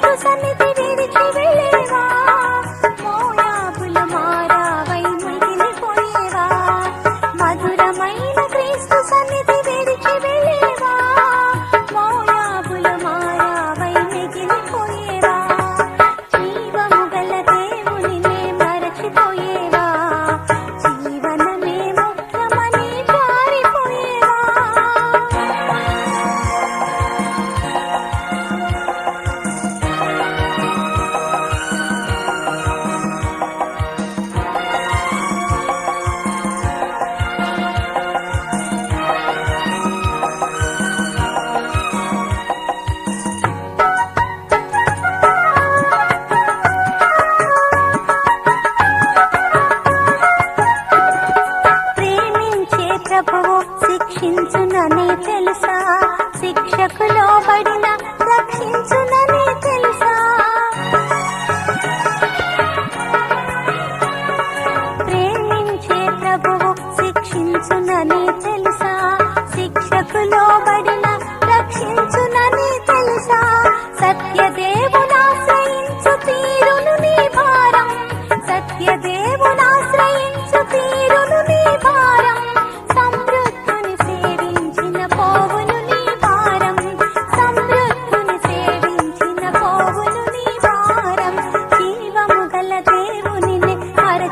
Christmas and రక్షించునా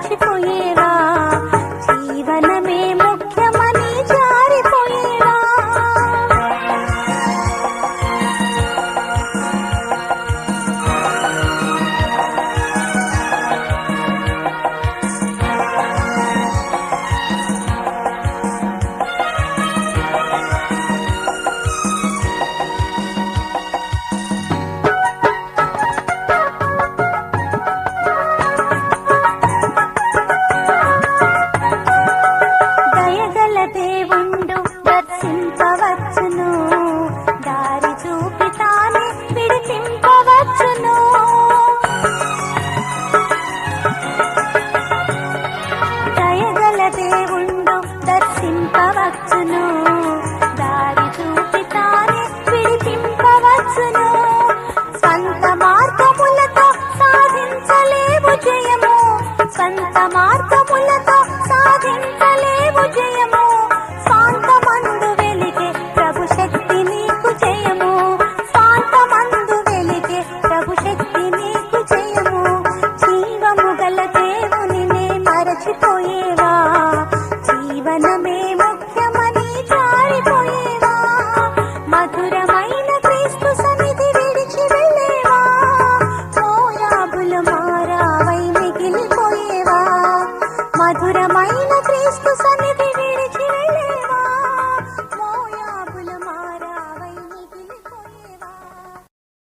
吃口玉 వచ్చును. దారి చూపి విడిపింపవచ్చును. సొంత మార్గములతో సాధించలేవు జయము. సొంత మార్గములతో సాధించలేవు జయము. శాంతమందు వెలిగే ప్రభు శక్తి నీకు జయము. శాంతమందు వెలిగే ప్రభు శక్తి నీకు జయము. జీవము గల దేవుని మరచిపోయేవా? జీవనమే 三 사.